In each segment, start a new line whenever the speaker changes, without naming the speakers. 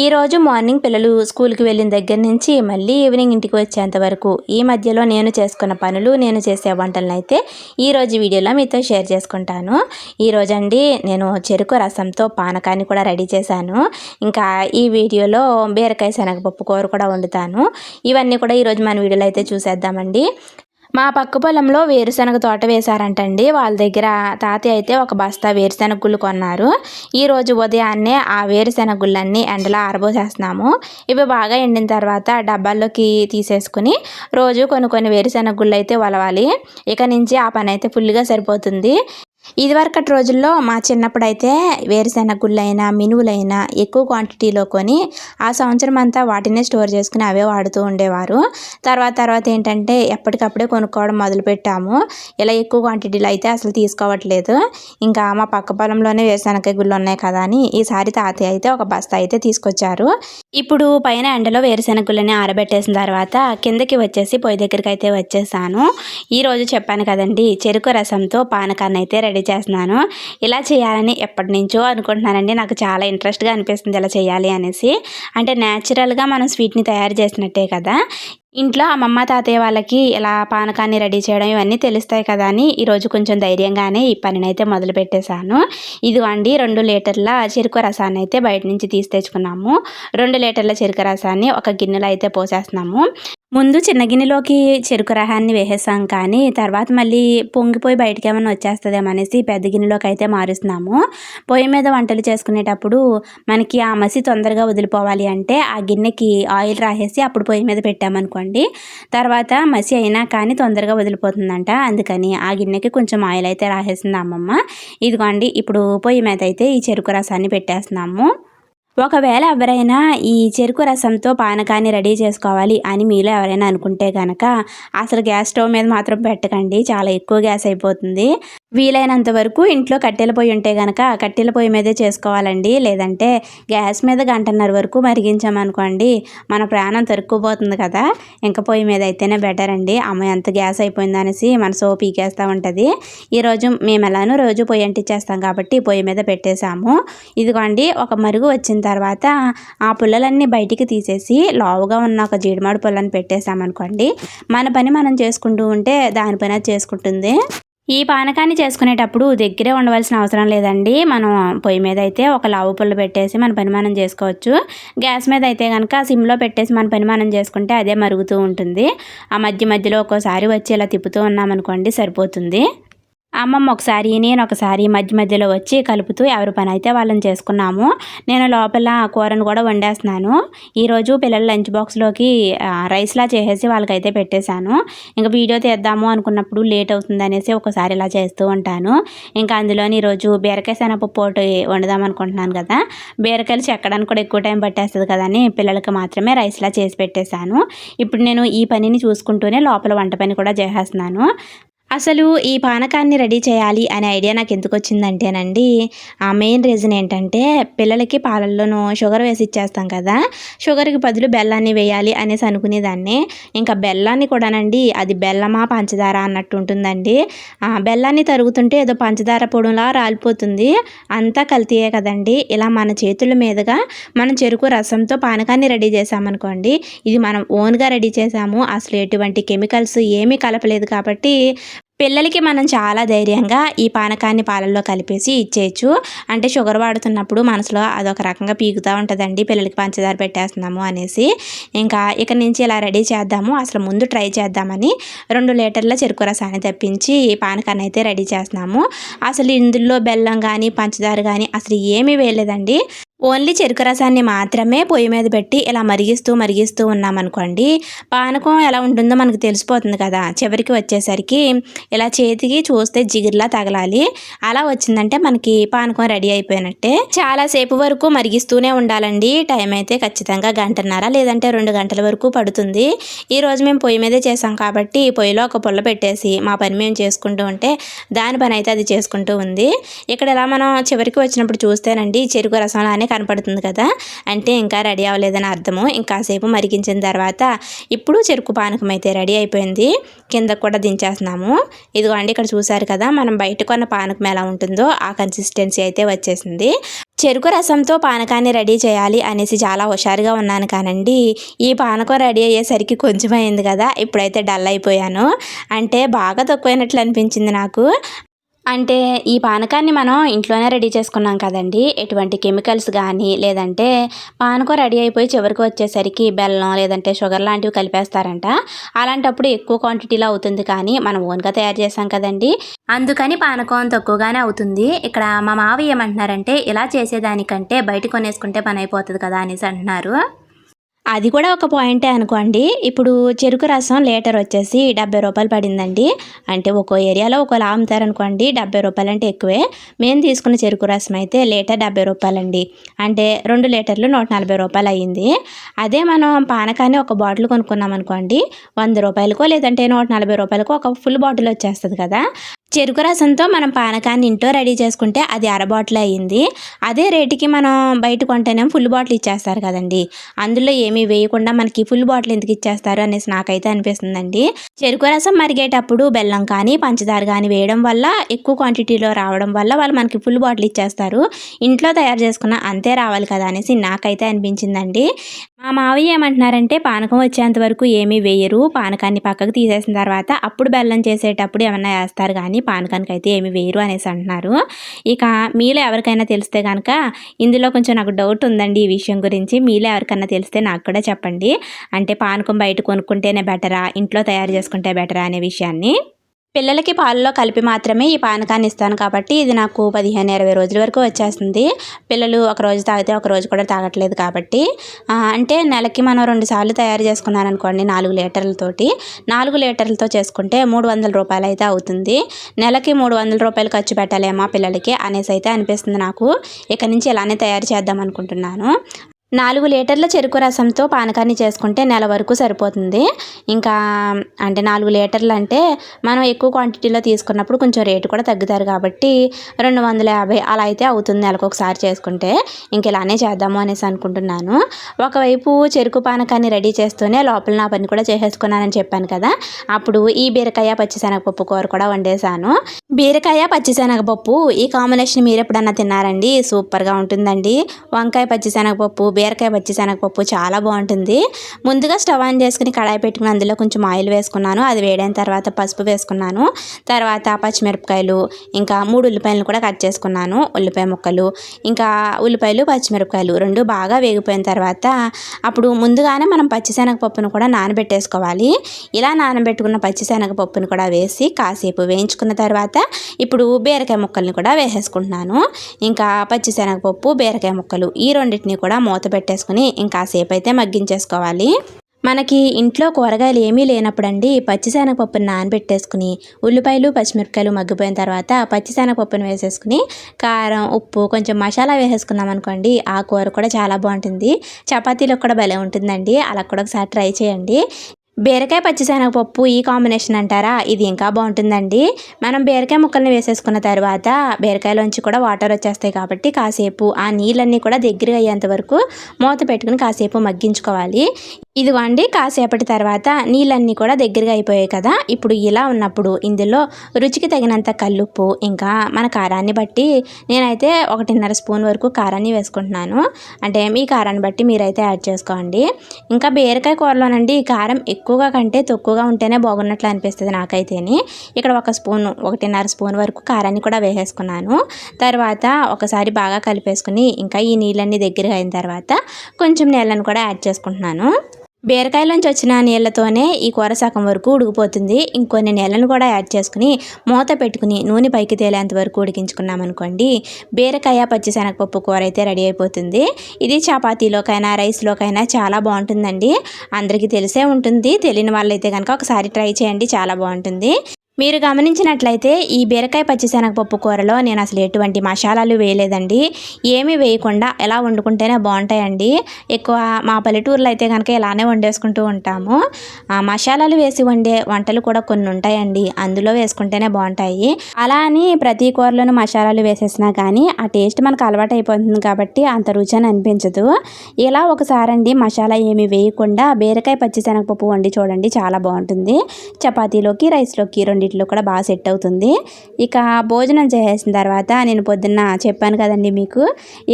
ఈరోజు మార్నింగ్ పిల్లలు స్కూల్కి వెళ్ళిన దగ్గర నుంచి మళ్ళీ ఈవినింగ్ ఇంటికి వచ్చేంత వరకు ఈ మధ్యలో నేను చేసుకున్న పనులు నేను చేసే వంటలను అయితే ఈరోజు వీడియోలో మీతో షేర్ చేసుకుంటాను. ఈరోజు అండి నేను చెరుకు రసంతో పానకాన్ని కూడా రెడీ చేశాను. ఇంకా ఈ వీడియోలో బీరకాయ శనగపప్పు కూర కూడా వండుతాను. ఇవన్నీ కూడా ఈరోజు మన వీడియోలో అయితే చూసేద్దామండి. మా పక్క పొలంలో వేరుశనగ తోట వేశారంటండి. వాళ్ళ దగ్గర తాతయ్య అయితే ఒక బస్తా వేరుశనగ గుళ్ళు కొన్నారు. ఈరోజు ఉదయాన్నే ఆ వేరుశనగ గుళ్ళన్నీ ఎండలో ఆరబోసేస్తున్నాము. ఇవి బాగా ఎండిన తర్వాత డబ్బాల్లోకి తీసేసుకుని రోజు కొన్ని కొన్ని వేరుశనగ గుళ్ళు అయితే వలవాలి. ఇక నుంచి ఆ పని అయితే ఫుల్గా సరిపోతుంది. ఇదివరకటి రోజుల్లో మా చిన్నప్పుడు అయితే వేరుశెనగ గుళ్ళైనా మినువులైనా ఎక్కువ క్వాంటిటీలో కొని ఆ సంవత్సరం అంతా వాటినే స్టోర్ చేసుకుని అవే వాడుతూ ఉండేవారు. తర్వాత తర్వాత ఏంటంటే ఎప్పటికప్పుడే కొనుక్కోవడం మొదలుపెట్టాము. ఇలా ఎక్కువ క్వాంటిటీలో అయితే అసలు తీసుకోవట్లేదు. ఇంకా మా పక్క పొలంలోనే వేరుశెనగ గుళ్ళు ఉన్నాయి కదా అని ఈసారి తాతయ్య అయితే ఒక బస్తా అయితే తీసుకొచ్చారు. ఇప్పుడు పైన ఎండలో వేరుశెనగ గుళ్ళని ఆరబెట్టేసిన తర్వాత కిందకి వచ్చేసి పొయ్యి దగ్గరికి అయితే వచ్చేసాను ఈరోజు చెప్పాను కదండి చెరుకు రసంతో పానకాన్ని అయితే రెడీ రెడీ చేస్తున్నాను. ఇలా చేయాలని ఎప్పటి నుంచో అనుకుంటున్నానండి. నాకు చాలా ఇంట్రెస్ట్గా అనిపిస్తుంది ఇలా చేయాలి అనేసి. అంటే న్యాచురల్గా మనం స్వీట్ని తయారు చేసినట్టే కదా. ఇంట్లో అమ్మమ్మ తాతయ్య వాళ్ళకి ఇలా పానకాన్ని రెడీ చేయడం ఇవన్నీ తెలుస్తాయి కదా అని ఈరోజు కొంచెం ధైర్యంగానే ఈ పనిని అయితే మొదలు పెట్టేశాను. ఇదిగోండి రెండు లీటర్ల చెరుకు రసాన్ని అయితే బయట నుంచి తీసి తెచ్చుకున్నాము. రెండు లీటర్ల చెరుకు రసాన్ని ఒక గిన్నెలో అయితే పోసేస్తున్నాము. ముందు చిన్న గిన్నెలోకి చెరుకు రహాన్ని వేసేసాం కానీ తర్వాత మళ్ళీ పొంగిపోయి బయటకి ఏమైనా వచ్చేస్తుందేమో అనేసి పెద్ద గిన్నెలోకి అయితే మారుస్తున్నాము. పొయ్యి మీద వంటలు చేసుకునేటప్పుడు మనకి ఆ మసి తొందరగా వదిలిపోవాలి అంటే ఆ గిన్నెకి ఆయిల్ రాసేసి అప్పుడు పొయ్యి మీద పెట్టామనుకోండి. తర్వాత మసి అయినా కానీ తొందరగా వదిలిపోతుందంట. అందుకని ఆ గిన్నెకి కొంచెం ఆయిల్ అయితే రాసేసింది అమ్మమ్మ. ఇదిగోండి ఇప్పుడు పొయ్యి మీద అయితే ఈ చెరుకు రసాన్ని పెట్టేస్తున్నాము. ఒకవేళ ఎవరైనా ఈ చెరుకు రసంతో పానకాన్ని రెడీ చేసుకోవాలి అని మీలో ఎవరైనా అనుకుంటే కనుక అసలు గ్యాస్ స్టవ్ మీద మాత్రం పెట్టకండి. చాలా ఎక్కువ గ్యాస్ అయిపోతుంది. వీలైనంత వరకు ఇంట్లో కట్టెల పొయ్యి ఉంటే కనుక కట్టెల పొయ్యి మీదే చేసుకోవాలండి. లేదంటే గ్యాస్ మీద గంటన్నర వరకు మరిగించామనుకోండి మన ప్రాణం తరుక్కుపోతుంది కదా. ఇంకా పొయ్యి మీద అయితేనే బెటర్ అండి. అమ్మ ఎంత గ్యాస్ అయిపోయింది అనేసి మన సోప్ పీకేస్తూ ఉంటుంది. ఈరోజు మేము ఎలానో రోజు పొయ్యి అంటిచ్చేస్తాం కాబట్టి పొయ్యి మీద పెట్టేశాము. ఇదిగోండి ఒక మరుగు వచ్చింది. తర్వాత ఆ పుల్లలన్నీ బయటికి తీసేసి లావుగా ఉన్న ఒక జీడిమాడు పుల్లని పెట్టేసామనుకోండి మన పని మనం చేసుకుంటూ ఉంటే దానిపైన చేసుకుంటుంది. ఈ పానకాన్ని చేసుకునేటప్పుడు దగ్గరే ఉండవలసిన అవసరం లేదండి. మనం పొయ్యి మీద అయితే ఒక లావు పుల్ల పెట్టేసి మన పని మనం చేసుకోవచ్చు. గ్యాస్ మీద అయితే కనుక సిమ్లో పెట్టేసి మన పని మనం చేసుకుంటే అదే మరుగుతూ ఉంటుంది. ఆ మధ్య మధ్యలో ఒక్కోసారి వచ్చి ఇలా తిప్పుతూ ఉన్నామనుకోండి సరిపోతుంది. అమ్మమ్మ ఒకసారి నేను ఒకసారి మధ్య మధ్యలో వచ్చి కలుపుతూ ఎవరి పని అయితే వాళ్ళని చేసుకున్నాము నేను లోపల కూరను కూడా వండేస్తున్నాను. ఈరోజు పిల్లల లంచ్ బాక్స్లోకి రైస్లా చేసేసి వాళ్ళకైతే పెట్టేశాను. ఇంకా వీడియో తీద్దాము అనుకున్నప్పుడు లేట్ అవుతుంది అనేసి ఒకసారి ఇలా చేస్తూ ఉంటాను. ఇంకా అందులోని ఈరోజు బీరకాయ శనగపప్పు ఒకటి వండుదాం అనుకుంటున్నాను కదా. బీరకాయలు చెక్కడానికి కూడా ఎక్కువ టైం పట్టేస్తుంది కదా అని పిల్లలకి మాత్రమే రైస్లా చేసి పెట్టేశాను. ఇప్పుడు నేను ఈ పనిని చూసుకుంటూనే లోపల వంట పని కూడా చేసేస్తున్నాను. అసలు ఈ పానకాన్ని రెడీ చేయాలి అనే ఐడియా నాకు ఎందుకు వచ్చిందంటేనండి ఆ మెయిన్ రీజన్ ఏంటంటే పిల్లలకి పాలల్లోనూ షుగర్ వేసి ఇచ్చేస్తాం కదా షుగర్కి బదులు బెల్లాన్ని వేయాలి అనేసి అనుకునేదాన్ని. ఇంకా బెల్లాన్ని కూడానండి అది బెల్లమా పంచదార అన్నట్టు ఉంటుందండి. ఆ బెల్లాన్ని తరుగుతుంటే ఏదో పంచదార పొడులా రాలిపోతుంది. అంతా కల్తీయే కదండి. ఇలా మన చేతుల మీదుగా మనం చెరుకు రసంతో పానకాన్ని రెడీ చేసామనుకోండి ఇది మనం ఓన్గా రెడీ చేసాము అసలు ఎటువంటి కెమికల్స్ ఏమీ కలపలేదు కాబట్టి పిల్లలకి మనం చాలా ధైర్యంగా ఈ పానకాన్ని పాలల్లో కలిపేసి ఇచ్చేయచ్చు. అంటే షుగర్ వాడుతున్నప్పుడు మనసులో అదొక రకంగా పీకుతూ ఉంటుందండి. పిల్లలకి పంచదార పెట్టేస్తున్నాము అనేసి. ఇంకా ఇక నుంచి ఇలా రెడీ చేద్దాము. అసలు ముందు ట్రై చేద్దామని రెండు లీటర్ల చెరుకు రసాన్ని తెప్పించి పానకాన్ని అయితే రెడీ చేస్తున్నాము. అసలు ఇందులో బెల్లం కానీ పంచదార కానీ అసలు ఏమీ వేయలేదండి. ఓన్లీ చెరుకు రసాన్ని మాత్రమే పొయ్యి మీద పెట్టి ఇలా మరిగిస్తూ మరిగిస్తూ ఉన్నామనుకోండి పానకం ఎలా ఉంటుందో మనకు తెలిసిపోతుంది కదా. చివరికి వచ్చేసరికి ఇలా చేతికి చూస్తే జిగిర్లా తగలాలి. అలా వచ్చిందంటే మనకి పానకం రెడీ అయిపోయినట్టే. చాలాసేపు వరకు మరిగిస్తూనే ఉండాలండి. టైం అయితే ఖచ్చితంగా గంటన్నర లేదంటే రెండు గంటల వరకు పడుతుంది. ఈరోజు మేము పొయ్యి మీదే చేసాం కాబట్టి పొయ్యిలో ఒక పుల్ల పెట్టేసి మా పని మేము చేసుకుంటూ ఉంటే దాని పని అయితే అది చేసుకుంటూ ఉంది. ఇక్కడ ఇలా మనం చివరికి వచ్చినప్పుడు చూస్తేనండి చెరుకు రసం కలర్లోనే కనపడుతుంది కదా. అంటే ఇంకా రెడీ అవ్వలేదని అర్థము. ఇంకాసేపు మరిగించిన తర్వాత ఇప్పుడు చెరుకు పానకం అయితే రెడీ అయిపోయింది. కింద కూడా దించేస్తున్నాము. ఇదిగో అండి ఇక్కడ చూసారు కదా మనం బయట కొన్న పానకం ఎలా ఉంటుందో ఆ కన్సిస్టెన్సీ అయితే వచ్చేసింది. చెరుకు రసంతో పానకాన్ని రెడీ చేయాలి అనేసి చాలా హుషారుగా ఉన్నాను కానండి. ఈ పానకం రెడీ అయ్యేసరికి కొంచెం అయింది కదా ఇప్పుడైతే డల్ అయిపోయాను. అంటే బాగా తక్కువైనట్లు అనిపించింది నాకు. అంటే ఈ పానకాన్ని మనం ఇంట్లోనే రెడీ చేసుకున్నాం కదండి. ఎటువంటి కెమికల్స్ కానీ లేదంటే పానకం రెడీ అయిపోయి చివరికి వచ్చేసరికి బెల్లం లేదంటే షుగర్ లాంటివి కలిపేస్తారంట. అలాంటప్పుడు ఎక్కువ క్వాంటిటీలో అవుతుంది కానీ మనం ఓన్గా తయారు చేసాం కదండి. అందుకని పానకం తక్కువగానే అవుతుంది. ఇక్కడ మా మావ ఏమంటున్నారంటే ఇలా చేసేదానికంటే బయట కొనేసుకుంటే పని అయిపోతుంది కదా అనేసి అంటున్నారు. అది కూడా ఒక పాయింటే అనుకోండి. ఇప్పుడు చెరుకు రసం లీటర్ వచ్చేసి డెబ్బై రూపాయలు పడిందండి. అంటే ఒక్కో ఏరియాలో ఒక్కోలా అమ్ముతారనుకోండి డెబ్బై రూపాయలు అంటే ఎక్కువే. మేము తీసుకున్న చెరుకు రసం అయితే లీటర్ డెబ్బై రూపాయలండి. అంటే రెండు లీటర్లు నూట నలభై రూపాయలు అయ్యింది. అదే మనం పానకాన్ని ఒక బాటిల్ కొనుక్కున్నాం అనుకోండి వంద రూపాయలకో లేదంటే నూట నలభై రూపాయలకో ఒక ఫుల్ బాటిల్ వచ్చేస్తుంది కదా. చెరుకు రసంతో మనం పానకాన్ని ఇంట్లో రెడీ చేసుకుంటే అది అర బాటిల్ అయ్యింది. అదే రేటుకి మనం బయట కొంటేనేమో ఫుల్ బాటిల్ ఇచ్చేస్తారు కదండి. అందులో ఏమీ వేయకుండా మనకి ఫుల్ బాటిల్ ఎందుకు ఇచ్చేస్తారు అనేసి నాకైతే అనిపిస్తుందండి. చెరుకు రసం మరిగేటప్పుడు బెల్లం కానీ పంచదార కానీ వేయడం వల్ల ఎక్కువ క్వాంటిటీలో రావడం వల్ల వాళ్ళు మనకి ఫుల్ బాటిల్ ఇచ్చేస్తారు. ఇంట్లో తయారు చేసుకున్న అంతే రావాలి కదా అనేసి నాకైతే అనిపించిందండి. మా మావయ్య ఏమంటున్నారంటే పానకం వచ్చేంత వరకు ఏమీ వేయరు. పానకాన్ని పక్కకు తీసేసిన తర్వాత అప్పుడు బెల్లం చేసేటప్పుడు ఏమన్నా వేస్తారు కానీ పానకానికి అయితే ఏమి వేయరు అనేసి అంటున్నారు. ఇక మీలో ఎవరికైనా తెలిస్తే కనుక ఇందులో కొంచెం నాకు డౌట్ ఉందండి ఈ విషయం గురించి. మీలో ఎవరికైనా తెలిస్తే నాకు కూడా చెప్పండి. అంటే పానకం బయట కొనుక్కుంటేనే బెటరా ఇంట్లో తయారు చేసుకుంటే బెటరా అనే విషయాన్ని. పిల్లలకి పాలలో కలిపి మాత్రమే ఈ పానకాన్ని ఇస్తాను కాబట్టి ఇది నాకు పదిహేను ఇరవై రోజుల వరకు వచ్చేస్తుంది. పిల్లలు ఒక రోజు తాగితే ఒక రోజు కూడా తాగట్లేదు కాబట్టి అంటే నెలకి మనం రెండు సార్లు తయారు చేసుకున్నాను అనుకోండి నాలుగు లీటర్లతోటి. నాలుగు లీటర్లతో చేసుకుంటే మూడు వందల రూపాయలు అయితే అవుతుంది. నెలకి మూడు వందల రూపాయలు ఖర్చు పెట్టాలేమా పిల్లలకి అనేసి అయితే అనిపిస్తుంది నాకు. ఇక నుంచి ఇలానే తయారు చేద్దాం అనుకుంటున్నాను. నాలుగు లీటర్ల చెరుకు రసంతో పానకాన్ని చేసుకుంటే నెల వరకు సరిపోతుంది. ఇంకా అంటే నాలుగు లీటర్లు అంటే మనం ఎక్కువ క్వాంటిటీలో తీసుకున్నప్పుడు కొంచెం రేటు కూడా తగ్గుతారు కాబట్టి రెండు వందల యాభై అలా అయితే అవుతుంది నెలకు ఒకసారి చేసుకుంటే. ఇంక ఇలానే చేద్దాము అనేసి అనుకుంటున్నాను. ఒకవైపు చెరుకు పానకాన్ని రెడీ చేస్తూనే లోపల నా పని కూడా చేసేసుకున్నానని చెప్పాను కదా. అప్పుడు ఈ బీరకాయ పచ్చిశనగపప్పు కూర కూడా వండేసాను బీరకాయ పచ్చిశనగపప్పు ఈ కాంబినేషన్ మీరు ఎప్పుడన్నా తిన్నారండి? సూపర్గా ఉంటుందండి. వంకాయ పచ్చిశనగపప్పు బీరకాయ పచ్చిశనగపప్పు చాలా బాగుంటుంది. ముందుగా స్టవ్ ఆన్ చేసుకుని కడాయి పెట్టుకుని అందులో కొంచెం ఆయిల్ వేసుకున్నాను. అది వేడైన తర్వాత పసుపు వేసుకున్నాను. తర్వాత పచ్చిమిరపకాయలు ఇంకా మూడు ఉల్లిపాయలను కూడా కట్ చేసుకున్నాను. ఉల్లిపాయ ముక్కలు ఇంకా ఉల్లిపాయలు పచ్చిమిరపకాయలు రెండు బాగా వేగిపోయిన తర్వాత అప్పుడు ముందుగానే మనం పచ్చిశనగపప్పును కూడా నానబెట్టేసుకోవాలి. ఇలా నానబెట్టుకున్న పచ్చిశనగపప్పును కూడా వేసి కాసేపు వేయించుకున్న తర్వాత ఇప్పుడు బీరకాయ ముక్కల్ని కూడా వేసేసుకుంటున్నాను. ఇంకా పచ్చిశనగపప్పు బీరకాయ ముక్కలు ఈ రెండింటిని కూడా మూత పెట్టేసుకుని ఇంకాసేపు అయితే మగ్గించేసుకోవాలి. మనకి ఇంట్లో కూరగాయలు ఏమీ లేనప్పుడండి పచ్చిశనగపప్పును నానబెట్టేసుకుని ఉల్లిపాయలు పచ్చిమిరపకాయలు మగ్గిపోయిన తర్వాత పచ్చిశనగపప్పును వేసేసుకుని కారం ఉప్పు కొంచెం మసాలా వేసేసుకున్నాం అనుకోండి ఆ కూర కూడా చాలా బాగుంటుంది. చపాతీలకు కూడా భలే ఉంటుందండి. అలా కూడా ఒకసారి ట్రై చేయండి. బీరకాయ పచ్చిశనగపప్పు ఈ కాంబినేషన్ అంటారా? ఇది ఇంకా బాగుంటుందండి. మనం బీరకాయ ముక్కల్ని వేసేసుకున్న తర్వాత బీరకాయలోంచి కూడా వాటర్ వచ్చేస్తాయి కాబట్టి కాసేపు ఆ నీళ్ళన్నీ కూడా దగ్గర అయ్యేంత వరకు మూత పెట్టుకుని కాసేపు మగ్గించుకోవాలి. ఇదిగోండి కాసేపటి తర్వాత నీళ్ళన్నీ కూడా దగ్గరగా అయిపోయాయి కదా. ఇప్పుడు ఇలా ఉన్నప్పుడు ఇందులో రుచికి తగినంత కల్లుప్పు ఇంకా మన కారాన్ని బట్టి నేనైతే ఒకటిన్నర స్పూన్ వరకు కారాన్ని వేసుకుంటున్నాను. అంటే మీ కారాన్ని బట్టి మీరైతే యాడ్ చేసుకోండి. ఇంకా బీరకాయ కూరలోనండి కారం ఎక్కువగా కంటే తక్కువగా ఉంటేనే బాగున్నట్లు అనిపిస్తుంది నాకైతేని. ఇక్కడ ఒక స్పూన్ ఒకటిన్నర స్పూన్ వరకు కారాన్ని కూడా వేసేసుకున్నాను. తర్వాత ఒకసారి బాగా కలిపేసుకుని ఇంకా ఈ నీళ్ళన్నీ దగ్గరగా అయిన తర్వాత కొంచెం నీళ్ళని కూడా యాడ్ చేసుకుంటున్నాను. బీరకాయలోంచి వచ్చిన నీళ్ళతోనే ఈ కూర సగం వరకు ఉడికిపోతుంది. ఇంకొన్ని నీళ్ళను కూడా యాడ్ చేసుకుని మూత పెట్టుకుని నూనె పైకి తేలేంత వరకు ఉడికించుకున్నామనుకోండి బీరకాయ పచ్చిశనగపప్పు కూర అయితే రెడీ అయిపోతుంది. ఇది చపాతీలోకైనా రైస్లోకైనా చాలా బాగుంటుందండి. అందరికీ తెలిసే ఉంటుంది. తెలియని వాళ్ళైతే కనుక ఒకసారి ట్రై చేయండి. చాలా బాగుంటుంది.
మీరు గమనించినట్లయితే ఈ బీరకాయ పచ్చిశనగపప్పు కూరలో నేను అసలు ఎటువంటి మసాలాలు వేయలేదండి. ఏమీ వేయకుండా ఎలా వండుకుంటేనే బాగుంటాయండి. ఎక్కువ మా పల్లెటూరులో అయితే కనుక ఇలానే వండేసుకుంటూ ఉంటాము. మసాలాలు వేసి వండే వంటలు కూడా కొన్ని ఉంటాయండి. అందులో వేసుకుంటేనే బాగుంటాయి. అలా అని ప్రతి కూరలోనూ మసాలాలు వేసేసినా కానీ ఆ టేస్ట్ మనకు అలవాటు అయిపోతుంది కాబట్టి అంత రుచి అని అనిపించదు. ఇలా ఒకసారి అండి మసాలా ఏమి వేయకుండా బీరకాయ పచ్చిశనగపప్పు వండి చూడండి చాలా బాగుంటుంది. చపాతీలోకి రైస్లోకి రెండు రెండిట్లో కూడా బాగా సెట్ అవుతుంది. ఇక భోజనం చేసేసిన తర్వాత నేను పొద్దున్న చెప్పాను కదండి మీకు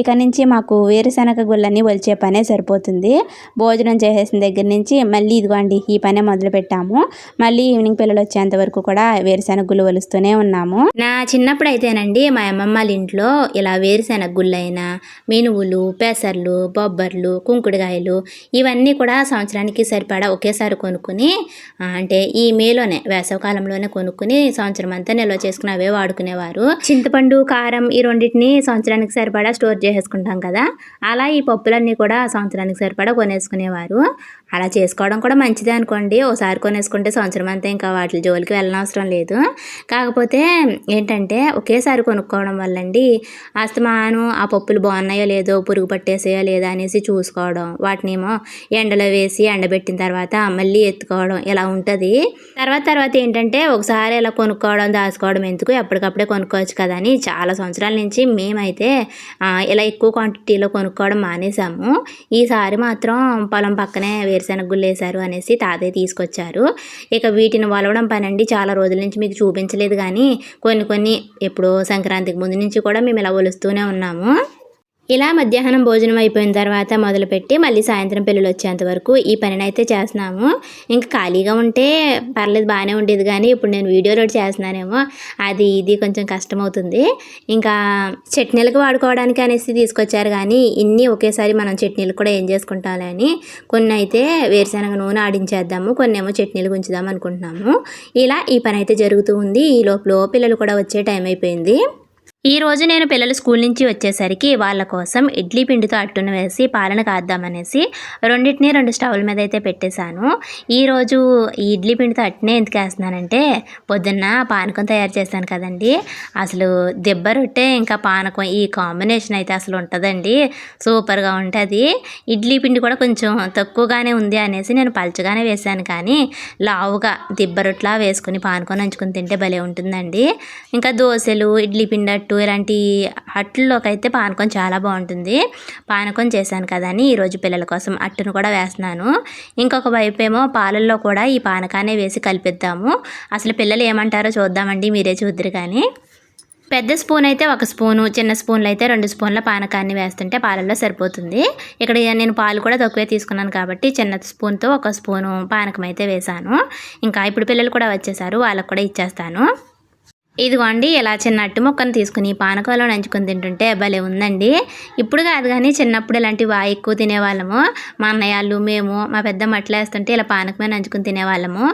ఇక నుంచి మాకు వేరుశనగ గుళ్ళని ఒలిచే పనే సరిపోతుంది. భోజనం చేసేసిన దగ్గర నుంచి మళ్ళీ ఇదిగోండి ఈ పనే మొదలు పెట్టాము. మళ్ళీ ఈవినింగ్ పిల్లలు వచ్చేంత వరకు కూడా వేరుశనగ గుళ్ళు ఒలుస్తూనే ఉన్నాము.
నా చిన్నప్పుడు అయితేనండి మా అమ్మమ్మ వాళ్ళ ఇంట్లో ఇలా వేరుశెనగ గుళ్ళైన మినువులు పెసర్లు బొబ్బర్లు కుంకుడుకాయలు ఇవన్నీ కూడా సంవత్సరానికి సరిపడా ఒకేసారి కొనుక్కుని అంటే ఈ మేలోనే వేసవకాలంలోనే కొనుక్కుని సంవత్సరం అంతా నిల్వ చేసుకుని అవే వాడుకునేవారు. చింతపండు కారం ఈ రెండింటిని సంవత్సరానికి సరిపడా స్టోర్ చేసేసుకుంటాం కదా. అలా ఈ పప్పులన్నీ కూడా సంవత్సరానికి సరిపడా కొనేసుకునేవారు. అలా చేసుకోవడం కూడా మంచిదే అనుకోండి. ఒకసారి కొనేసుకుంటే సంవత్సరం అంతా ఇంకా వాటి జోలికి వెళ్ళనవసరం లేదు. కాకపోతే ఏంటంటే ఒకేసారి కొనుక్కోవడం వల్లండి అస్తమాను ఆ పప్పులు బాగున్నాయో లేదో పురుగు పట్టేసాయో లేదా అనేసి చూసుకోవడం వాటినేమో ఎండలో వేసి ఎండబెట్టిన తర్వాత మళ్ళీ ఎత్తుకోవడం ఇలా ఉంటుంది. తర్వాత తర్వాత ఏంటంటే ఒకసారి ఇలా కొనుక్కోవడం దాచుకోవడం ఎందుకు? ఎప్పటికప్పుడే కొనుక్కోవచ్చు కదా అని చాలా సంవత్సరాల నుంచి మేమైతే ఇలా ఎక్కువ క్వాంటిటీలో కొనుక్కోవడం మానేసాము. ఈసారి మాత్రం పొలం పక్కనే వేరుశెనగ గుళ్ళు వేశారు అనేసి తాతయ్య తీసుకొచ్చారు. ఇక వీటిని వలవడం పనండి. చాలా రోజుల నుంచి మీకు చూపించలేదు కానీ కొన్ని కొన్ని ఎప్పుడో సంక్రాంతికి ముందు నుంచి కూడా మేము ఇలా ఒలుస్తూనే ఉన్నాము. ఇలా మధ్యాహ్నం భోజనం అయిపోయిన తర్వాత మొదలుపెట్టి మళ్ళీ సాయంత్రం పిల్లలు వచ్చేంత వరకు ఈ పనిని అయితే చేస్తున్నాము. ఇంకా ఖాళీగా ఉంటే పర్లేదు బాగానే ఉండేది కానీ ఇప్పుడు నేను వీడియోలో చేస్తున్నానేమో. అది ఇది కొంచెం కష్టమవుతుంది. ఇంకా చట్నీలకు వాడుకోవడానికి అనేసి తీసుకొచ్చారు కానీ ఇన్ని ఒకేసారి మనం చట్నీలు కూడా ఏం చేసుకుంటామని అని కొన్ని అయితే వేరుశనగ నూనె ఆడించేద్దాము కొన్ని ఏమో చట్నీలు ఉంచుదాం అనుకుంటున్నాము. ఇలా ఈ పని అయితే జరుగుతూ ఉంది. ఈ లోపల పిల్లలు కూడా వచ్చే టైం అయిపోయింది. ఈ రోజు నేను పిల్లలు స్కూల్ నుంచి వచ్చేసరికి వాళ్ళ కోసం ఇడ్లీ పిండితో అట్టును వేసి పాలన కాద్దామనేసి రెండింటిని రెండు స్టవ్ల మీద అయితే పెట్టేశాను. ఈరోజు ఈ ఇడ్లీ పిండితో అట్టునే ఎందుకు వేస్తున్నానంటే పొద్దున్న పానకం తయారు చేశాను కదండి. అసలు దెబ్బ రొట్టె ఇంకా పానకం ఈ కాంబినేషన్ అయితే అసలు ఉంటుందండి. సూపర్గా ఉంటుంది. ఇడ్లీ పిండి కూడా కొంచెం తక్కువగానే ఉంది అనేసి నేను పలచగానే వేశాను కానీ లావుగా దిబ్బ రొట్టెలా వేసుకుని పానకం నంచుకుని తింటే భలే ఉంటుందండి. ఇంకా దోశలు ఇడ్లీ పిండి అట్టు ఇలాంటి అట్లలోకి అయితే పానకం చాలా బాగుంటుంది. పానకం చేశాను కదా అని ఈరోజు పిల్లల కోసం అట్టును కూడా వేస్తున్నాను. ఇంకొక వైపు ఏమో పాలల్లో కూడా ఈ పానకాన్ని వేసి కలిపిద్దాము. అసలు పిల్లలు ఏమంటారో చూద్దామండి మీరే చూద్దరు కానీ. పెద్ద స్పూన్ అయితే ఒక స్పూను చిన్న స్పూన్లు అయితే రెండు స్పూన్ల పానకాన్ని వేస్తుంటే పాలల్లో సరిపోతుంది. ఇక్కడ నేను పాలు కూడా తక్కువే తీసుకున్నాను కాబట్టి చిన్న స్పూన్తో ఒక స్పూను పానకం అయితే వేశాను. ఇంకా ఇప్పుడు పిల్లలు కూడా వచ్చేసారు వాళ్ళకు కూడా ఇచ్చేస్తాను. ఇదిగోండి ఇలా చిన్న అట్టు ముక్కను తీసుకుని పానకంలో నంచుకొని తింటుంటే భలే ఉందండి. ఇప్పుడు కాదు కానీ చిన్నప్పుడు ఇలాంటి వా ఎక్కువ తినేవాళ్ళము. మా అన్నయ్యలు మేము మా పెద్ద మట్లు వేస్తుంటే ఇలా పానకమే నంచుకుని తినేవాళ్ళము.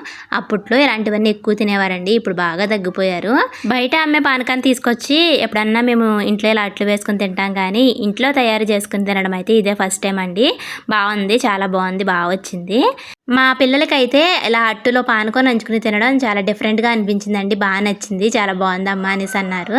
అప్పట్లో ఇలాంటివన్నీ ఎక్కువ తినేవారండి ఇప్పుడు బాగా తగ్గిపోయారు. బయట అమ్మే పానకాన్ని తీసుకొచ్చి ఎప్పుడన్నా మేము ఇంట్లో ఇలా అట్లు వేసుకుని తింటాం కానీ ఇంట్లో తయారు చేసుకుని తినడం అయితే ఇదే ఫస్ట్ టైం అండి. బాగుంది చాలా బాగుంది బాగా వచ్చింది. మా పిల్లలకైతే ఇలా అట్టులో పానుకొని నంచుకుని తినడం చాలా డిఫరెంట్గా అనిపించిందండి. బాగా నచ్చింది. చాలా బాగుందమ్మా అనేసి అన్నారు.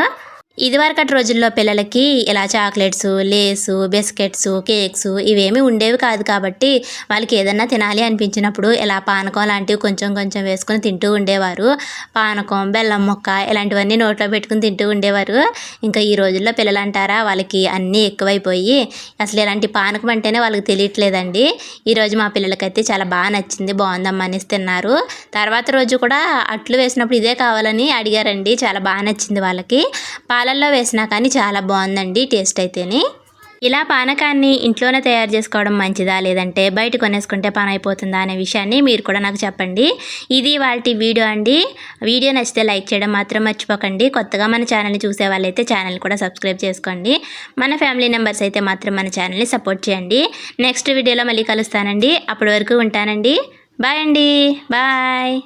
ఇదివరకటి రోజుల్లో పిల్లలకి ఇలా చాక్లెట్స్ లేసు బిస్కెట్స్ కేక్స్ ఇవేమీ ఉండేవి కాదు కాబట్టి వాళ్ళకి ఏదన్నా తినాలి అనిపించినప్పుడు ఇలా పానకం లాంటివి కొంచెం కొంచెం వేసుకొని తింటూ ఉండేవారు. పానకం బెల్లం మొక్క ఇలాంటివన్నీ నోట్లో పెట్టుకుని తింటూ ఉండేవారు. ఇంకా ఈ రోజుల్లో పిల్లలు అంటారా వాళ్ళకి అన్నీ ఎక్కువైపోయి అసలు ఇలాంటి పానకం అంటేనే వాళ్ళకి తెలియట్లేదండి. ఈరోజు మా పిల్లలకైతే చాలా బాగా నచ్చింది బాగుందమ్మా అనేసి తిన్నారు. తర్వాత రోజు కూడా అట్లు వేసినప్పుడు ఇదే కావాలని అడిగారండి. చాలా బాగా నచ్చింది వాళ్ళకి. పాలల్లో వేసినా కానీ చాలా బాగుందండి టేస్ట్ అయితేనే. ఇలా పానకాన్ని ఇంట్లోనే తయారు చేసుకోవడం మంచిదా లేదంటే బయట కొనేసుకుంటే పని అయిపోతుందా అనే విషయాన్ని మీరు కూడా నాకు చెప్పండి. ఇది వాళ్ళ వీడియో అండి. వీడియో నచ్చితే లైక్ చేయడం మాత్రం మర్చిపోకండి. కొత్తగా మన ఛానల్ని చూసే వాళ్ళైతే ఛానల్ కూడా సబ్స్క్రైబ్ చేసుకోండి. మన ఫ్యామిలీ మెంబర్స్ అయితే మాత్రం మన ఛానల్ని సపోర్ట్ చేయండి. నెక్స్ట్ వీడియోలో మళ్ళీ కలుస్తానండి. అప్పటి వరకు ఉంటానండి. బాయ్ అండి. బాయ్.